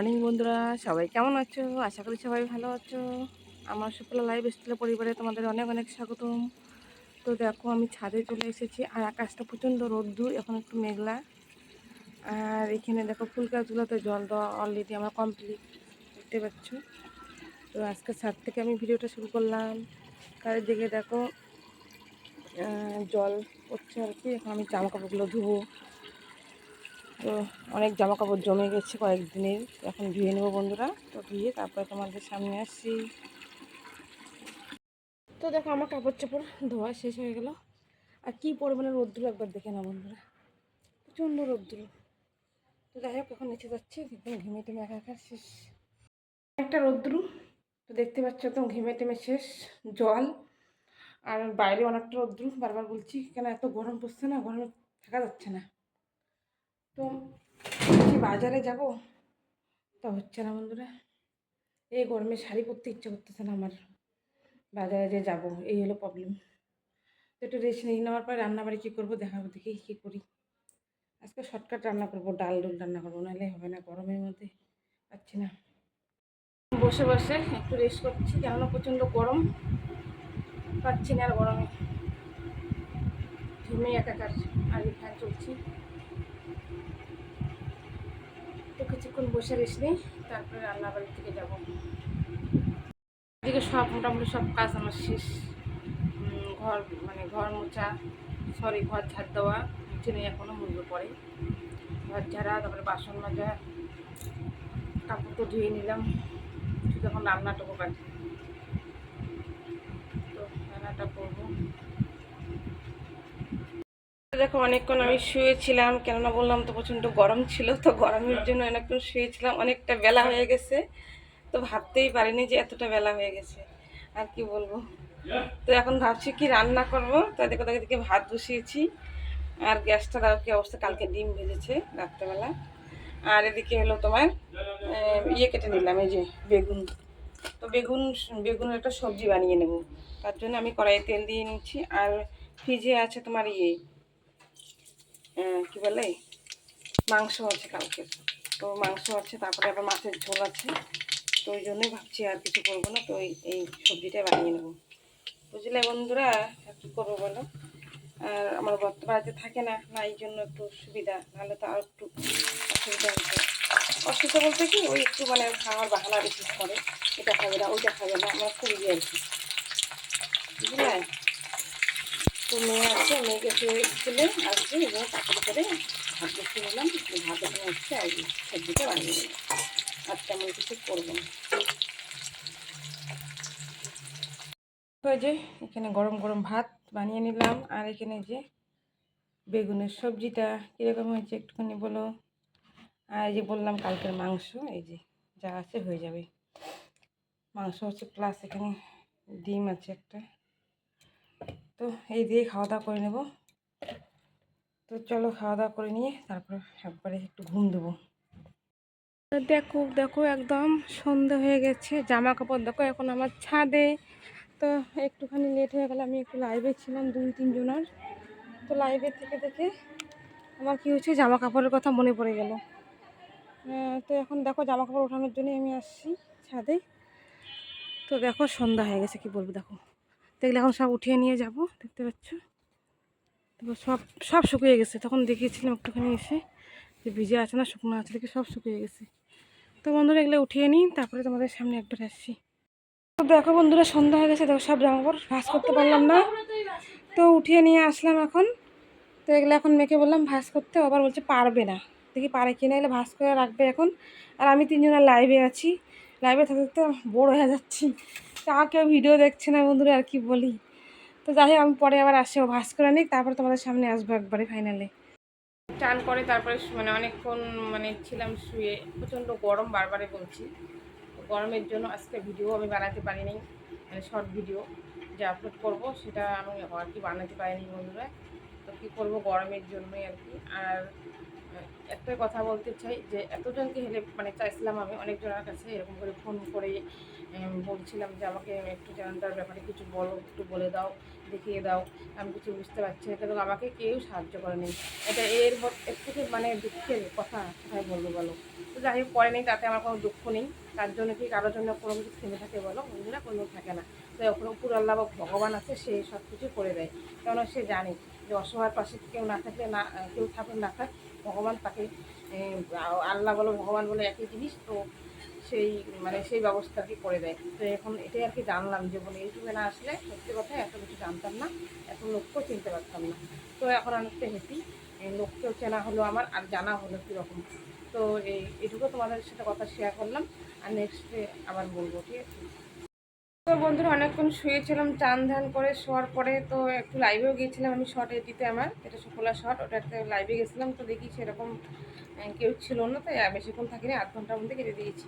Morning বন্ধুরা, সবাই কেমন আছো? আশা করি সবাই ভালো আছো। আমার সুফলা লাইভ স্টাইল পরিবারে তোমাদের অনেক অনেক স্বাগতম। তো দেখো, আমি ছাদে চলে এসেছি আর আকাশটা প্রচণ্ড রোদ্দুর, এখন একটু মেঘলা। আর এখানে দেখো, ফুল গাছগুলোতে জল দেওয়া অলরেডি আমার কমপ্লিট দেখতে পাচ্ছ? তো আজকে ছাদ থেকে আমি ভিডিওটা শুরু করলাম। কারের দিকে দেখো জল পড়ছে আর কি, এখন আমি জামা কাপড়গুলো ধুবো। তো অনেক জামা কাপড় জমে গেছে কয়েকদিনের, এখন ধুয়ে নেব বন্ধুরা। তো ধুয়ে তারপরে তোমাদের সামনে আসছি। তো দেখো আমার কাপড় চাপড় ধোয়া শেষ হয়ে গেল। আর কী পরিমাণে রোদ্দুর একবার দেখে না বন্ধুরা। প্রচণ্ড রোদ্দুর। তো যাই হোক, এখন নিচে যাচ্ছে একদম ঘেমে টেমে একা একা শেষ। একটা রোদ্দুর, তো দেখতে পাচ্ছ একদম ঘেমে টেমে শেষ, জল। আর বাইরে অনেকটা রোদ্দুর, বারবার বলছি, কেন এত গরম পড়ছে না? গরমে থাকা যাচ্ছে না। তো কি বাজারে যাব, তা হচ্ছে না বন্ধুরা। এই গরমে শাড়ি পরতে ইচ্ছা করতেছে না আমার। বাজারে যে যাব, এই হলো প্রবলেম তো একটু রেস্ট নিয়ে নেওয়ার পর রান্নাবাড়ি কী করব, দেখাবো, দেখি কী করি। আজকে শর্টকাট রান্না করব, ডাল ডুল রান্না করব, নাহলে হবে না গরমের মধ্যে। পাচ্ছি না। বসে বসে একটু রেস্ট করছি, কেননা প্রচণ্ড গরম। পাচ্ছি না আর গরমে। ঘেমে একাকার আর ফ্যান চলছি। তো কিছুক্ষণ বসে রেস্ট নিই, তারপরে রান্নাবাড়ির থেকে যাব। এদিকে সব মোটামুটি সব কাজ আমার শেষ। ঘর মানে ঘর মোছা সরি ঘর ঝাড় দেওয়া মুছে নেই এখনও মুছবো পড়ে। ঘর ঝাড়া, তারপরে বাসন মাজা, কাপড় তো ধুয়ে নিলাম। শুধু এখন রান্নাটুকু কাছে তো রান্নাটা করব। দেখো অনেকক্ষণ আমি শুয়েছিলাম কেননা বললাম তো প্রচণ্ড গরম ছিল তো গরমের জন্য অনেকক্ষণ শুয়েছিলাম অনেকটা বেলা হয়ে গেছে তো ভাবতেই পারিনি যে এতটা বেলা হয়ে গেছে আর কি বলব। তো এখন ভাবছি কি রান্না করব তো দেখো দেখে দিকে ভাত বসিয়েছি আর গ্যাসটা দাও কি অবস্থা? কালকে ডিম ভেজেছে রাত্রেবেলা আর এদিকে হলো তোমার ইয়ে কেটে নিলাম এই যে বেগুন। তো বেগুন বেগুনের একটা সবজি বানিয়ে নেব তার জন্য আমি কড়াইয়ে তেল দিয়ে নিচ্ছি আর ফ্রিজে আছে তোমার ইয়ে কি বলে? মাংস আছে কালকে। তো মাংস আছে, তারপরে আবার মাছের ঝোল আছে। তো ওই জন্যই ভাবছি আর কিছু করব না, তো এই সবজিটাই বানিয়ে নেব। বুঝলে বন্ধুরা, আর কী করব বলো? আর আমার বর্ত বাড়িতে থাকে না না এই জন্য একটু সুবিধা নাহলে তো আর একটু অসুবিধা হতো। অসুবিধা বলতে কি, ওই একটু মানে খাওয়ার বাহানা বেশি করে। এটা খাবে না, ওইটা খাবে না, আমার খুব ইয়ে আর কি। বুঝলে? তো মেয়ে আছে, মেয়েকে স্কুলে আসবে এবং তারপরে করে ভাত বসিয়ে নিলাম ভাত এখানে হচ্ছে, আর সবজিটা বানিয়ে নিলাম আর তেমন কিছু করব না। যে এখানে গরম গরম ভাত বানিয়ে নিলাম, আর এখানে যে বেগুনের সবজিটা কীরকম হয়েছে একটুখানি বলো? আর এই যে বললাম কালকের মাংস, এই যে যা আছে হয়ে যাবে। মাংস হচ্ছে প্লাস এখানে ডিম আছে একটা। তো এই দিয়ে খাওয়া দাওয়া করে নেব। তো চলো খাওয়া দাওয়া করে নিয়ে তারপর একবারে একটু ঘুম দেবো। দেখো দেখো একদম সন্ধে হয়ে গেছে জামা কাপড় দেখো এখন আমার ছাদে। তো একটুখানি লেট হয়ে গেল, আমি একটু লাইভে ছিলাম দুই তিনজনের তো লাইভে থেকে থেকে আমার কি হচ্ছে জামা কাপড়ের কথা মনে পড়ে গেল। তো এখন দেখো জামা কাপড় ওঠানোর জন্যই আমি আসছি ছাদে। তো দেখো সন্ধ্যা হয়ে গেছে, কি বলব দেখো। দেখলে এখন সব উঠিয়ে নিয়ে যাব, দেখতে পাচ্ছ? তারপর সব সব শুকিয়ে গেছে। তখন দেখিয়েছিলাম একটুখানি এসে যে ভিজে আছে না, শুকনো আছে দেখে সব শুকিয়ে গেছে। তো বন্ধুরা, এগুলো উঠিয়ে নিই তারপরে তোমাদের সামনে একবার আসছি। তো দেখো বন্ধুরা, সন্ধ্যা হয়ে গেছে, দেখো সব জামা কাপড় ভাজ করতে পারলাম না। তো উঠিয়ে নিয়ে আসলাম এখন। তো এগুলো এখন মেয়েকে বললাম ভাজ করতে আবার বলছে পারবে না। দেখি পারে কিনা এলে ভাজ করে রাখবে এখন। আর আমি তিনজনের লাইভে আছি। লাইভে থাকতে বোর হয়ে যাচ্ছি। তা কেউ ভিডিও দেখছে না বন্ধুরা, আর কি বলি? তো যাই হোক, আমি পরে আবার আসি ভাজ করে নিই তারপরে তোমাদের সামনে আসব একবারে ফাইনালে টান করে তারপরে মানে অনেকক্ষণ মানে ছিলাম শুয়ে, প্রচণ্ড গরম বারবারে বলছি। গরমের জন্য আজকে ভিডিও আমি বানাতে পারিনি মানে শর্ট ভিডিও যে আপলোড করব, সেটা আমি আর কি বানাতে পারিনি বন্ধুরা। তো কী করব গরমের জন্যই আর কি। আর একটা কথা বলতে চাই যে, এতজনকে হেল্প মানে চাইছিলাম আমি, অনেকজনের কাছে এরকম করে ফোন করে বলছিলাম যে আমাকে একটু জানানটার ব্যাপারে কিছু বলো, একটু বলে দাও, দেখিয়ে দাও। আমি কিছু বুঝতে পারছি না, কিন্তু আমাকে কেউ সাহায্য করেনি। এটা এর এর থেকে মানে দুঃখের কথা, কোথায় বলব বলো? তো যাই হোক, পরে নেই, তাতে আমার কোনো দুঃখ নেই। তার জন্য কি কারোর জন্য কোনো কিছু থেমে থাকে বলো? বন্ধুরা কোনো থাকে না। তো ওখানে উপর আল্লাহ বা ভগবান আছে, সে সব কিছু করে দেয়। কেননা সে জানে যে অসহায় পাশে কেউ না থাকলে না, কেউ থাকুক না থাক, ভগবান তাকে আল্লাহ বলো, ভগবান বলে একই জিনিস, তো সেই মানে সেই ব্যবস্থা কি করে দেয়। তো এখন এটাই আর কি জানলাম, যে বলে ইউটিউবে না আসলে সত্যি কথা এত কিছু জানতাম না, এত লোককেও চিনতে পারতাম না। তো এখন অনেকটা হ্যাপি লোককেও চেনা হলো আমার, আর জানা হলো কীরকম। তো এই, এটুকু তোমাদের সাথে কথা শেয়ার করলাম, আর নেক্সটে আবার বলব, ঠিক আছে? তো বন্ধুরা অনেকক্ষণ শুয়েছিলাম চান ধান করে শোয়ার পরে তো একটু লাইভেও গিয়েছিলাম আমি শর্ট এডিতে আমার, এটা সুফলা শর্ট ওটা একটা লাইভে গেছিলাম তো দেখি সেরকম কেউ ছিল না তাই বেশিক্ষণ থাকিনি, আধ ঘণ্টার মধ্যে কেটে দিয়েছি।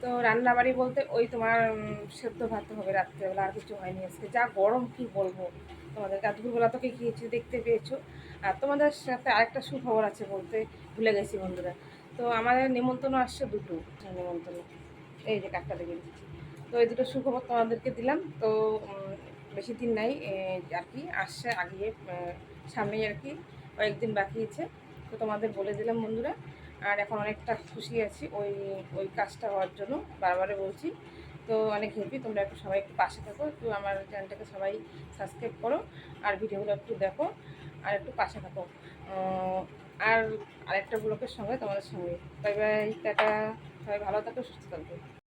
তো রান্নাবাড়ি বলতে ওই তোমার সেদ্ধ ভাত হবে রাত্রেবেলা, আর কিছু হয়নি আজকে। যা গরম কি বলব? তোমাদের আর দুপুরবেলা তোকে খেয়েছি, দেখতে পেয়েছ। আর তোমাদের সাথে আরেকটা সুখবর আছে বলতে ভুলে গেছি বন্ধুরা। তো আমাদের নিমন্ত্রণ আসছে দুটো নিমন্ত্রণ এই যে কাকটা দেখে দিচ্ছি তো এই দুটো সুখবর তোমাদেরকে দিলাম। তো বেশি দিন নাই আর কি, আসছে আগিয়ে সামনেই আর কি কয়েকদিন বাকি আছে। তো তোমাদের বলে দিলাম বন্ধুরা। আর এখন অনেকটা খুশি আছি ওই ওই কাজটা হওয়ার জন্য বারবারে বলছি। তো অনেক হ্যাপি তোমরা একটু সবাই একটু পাশে থাকো, একটু আমার চ্যানেলটাকে সবাই সাবস্ক্রাইব করো, আর ভিডিওগুলো একটু দেখো, আর একটু পাশে থাকো। আর আরেকটা ব্লকের সঙ্গে তোমাদের সঙ্গে। বাই বাই, টাটা, সবাই ভালো থাকো, সুস্থ থাকবে